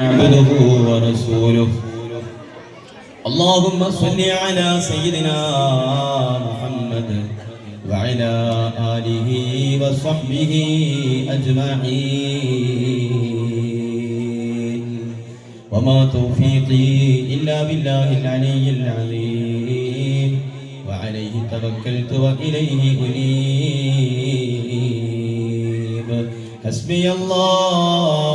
عبده ورسوله اللهم صل على سيدنا محمد وعلى آله وصحبه أجمعين وما توفيقي إلا بالله العلي العظيم وعليه توكلت وإليه أنيب حسبي الله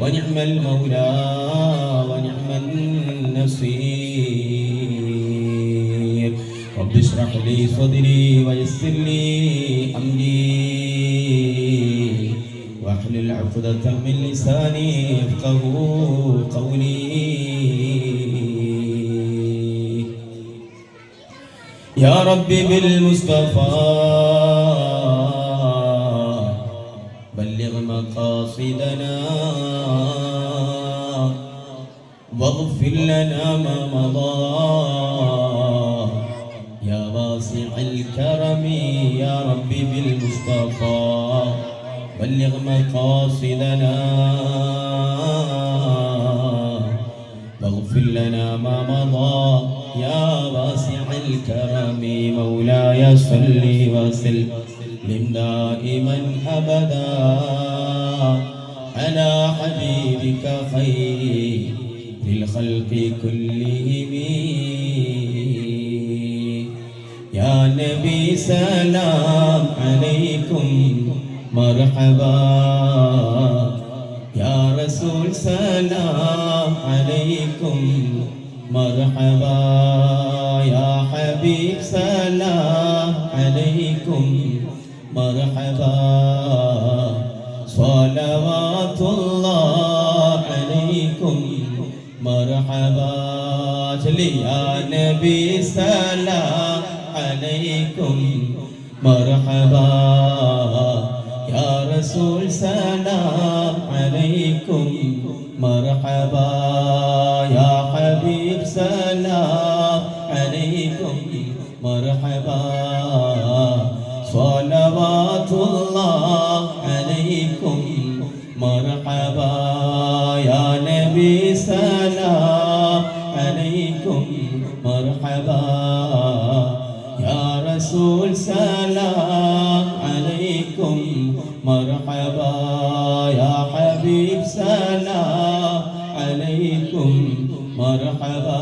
ونعم المولى ونعم النصير. رب اشرح لي صدري ويسر لي أمري. واحلل عقدة من لساني يفقه قولي. يا ربي بالمصطفى مقاصدنا. واغفر لنا ما مضى. يا واسع الكرم يا ربي بالمصطفى بلغ مقاصدنا. واغفر لنا ما مضى. يا واسع الكرم مولاي صل وسلم. دائما أبدا. على حبيبك خير الخلق كلهم. يا نبي سلام عليكم. مرحبا. يا رسول سلام عليكم. مرحبا. يا حبيب سلام عليكم. مرحبا صلوات الله عليكم مرحبا جلي يا نبي سلام عليكم مرحبا يا رسول سلام عليكم مرحبا يا حبيب سلام عليكم مرحبا മർഹബായ നബി സലാം അലൈക്കും മർഹബാ യാ റസൂൽ സലാം അലൈക്കും മർഹബാ യാ ഹബീബ് സലാം അലൈക്കും മർഹബാ